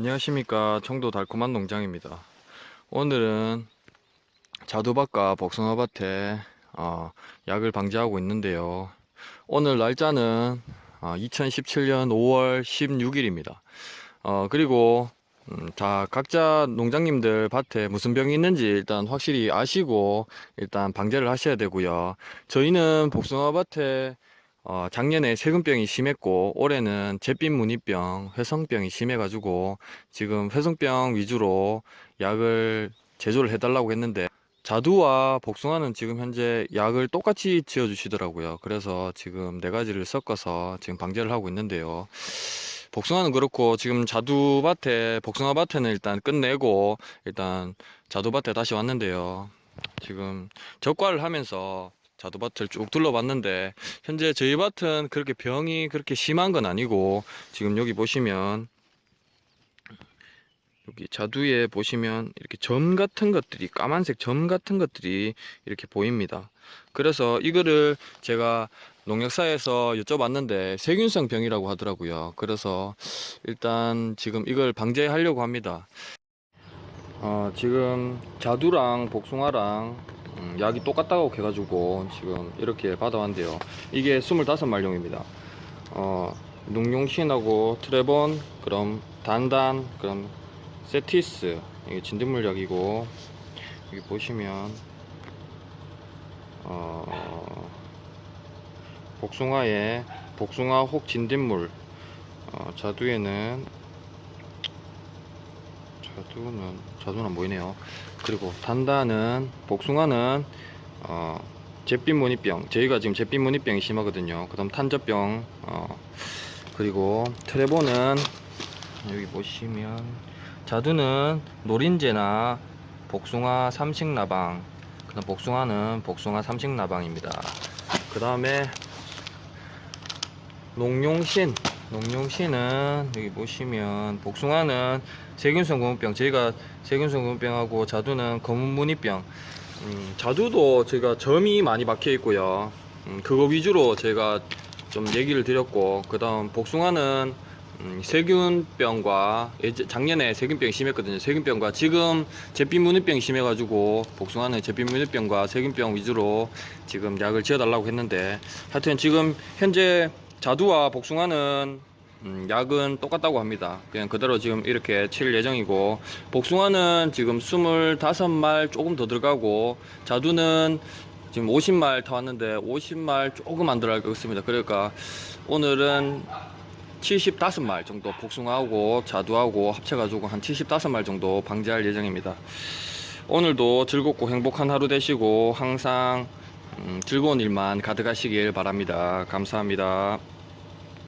안녕하십니까. 청도 달콤한 농장입니다. 오늘은 자두밭과 복숭아밭에 어, 약을 방지하고 있는데요. 오늘 날짜는 어, 2017년 5월 16일입니다. 어, 그리고 음, 자 각자 농장님들 밭에 무슨 병이 있는지 일단 확실히 아시고 일단 방제를 하셔야 되고요. 저희는 복숭아밭에 어, 작년에 세균병이 심했고 올해는 잿빛 무늬병, 회성병이 심해가지고 지금 회성병 위주로 약을 제조를 해달라고 했는데 자두와 복숭아는 지금 현재 약을 똑같이 지어주시더라고요. 그래서 지금 네 가지를 섞어서 지금 방제를 하고 있는데요. 복숭아는 그렇고 지금 자두밭에 복숭아밭에는 일단 끝내고 일단 자두밭에 다시 왔는데요. 지금 적과를 하면서 자두밭을 쭉 둘러봤는데 현재 저희 밭은 그렇게 병이 그렇게 심한 건 아니고 지금 여기 보시면 여기 자두에 보시면 이렇게 점 같은 것들이 까만색 점 같은 것들이 이렇게 보입니다. 그래서 이거를 제가 농약사에서 여쭤봤는데 세균성 병이라고 하더라고요. 그래서 일단 지금 이걸 방제하려고 합니다. 어, 지금 자두랑 복숭아랑 음, 약이 똑같다고 해가지고 지금 이렇게 받아왔는데요. 이게 25말용입니다. 어, 농용신하고 트레본, 그럼 단단, 그럼 세티스, 이게 진딧물 약이고 여기 보시면 어, 복숭아에 복숭아 혹 진딧물, 어, 자두에는 자두는 자두는 안 보이네요. 그리고 단단은 복숭아는 어, 잿빛 무늬병 저희가 지금 잿빛 무늬병이 심하거든요. 그다음 탄저병 어, 그리고 트레보는 여기 보시면 자두는 노린재나 복숭아 삼식나방 그다음 복숭아는 복숭아 삼식나방입니다. 그 다음에 농용신 농용신은 여기 보시면 복숭아는 세균성 구문병 저희가 세균성 구문병하고 자두는 검은 무늬병. 음, 자두도 저희가 점이 많이 박혀 있고요. 음, 그거 위주로 제가 좀 얘기를 드렸고 그 다음 복숭아는 음, 세균병과 예전- 작년에 세균병이 심했거든요. 세균병과 지금 잿빛 무늬병이 심해가지고 복숭아는 잿빛 무늬병과 세균병 위주로 지금 약을 지어달라고 했는데 하여튼 지금 현재 자두와 복숭아는 음, 약은 똑같다고 합니다. 그냥 그대로 지금 이렇게 칠 예정이고 복숭아는 지금 25말 조금 더 들어가고 자두는 지금 50말 다 왔는데 50말 조금 안 들어가겠습니다. 그러니까 오늘은 75말 정도 복숭아하고 자두하고 합쳐가지고 한 75말 정도 방지할 예정입니다. 오늘도 즐겁고 행복한 하루 되시고 항상 음, 즐거운 일만 가득하시길 바랍니다. 감사합니다.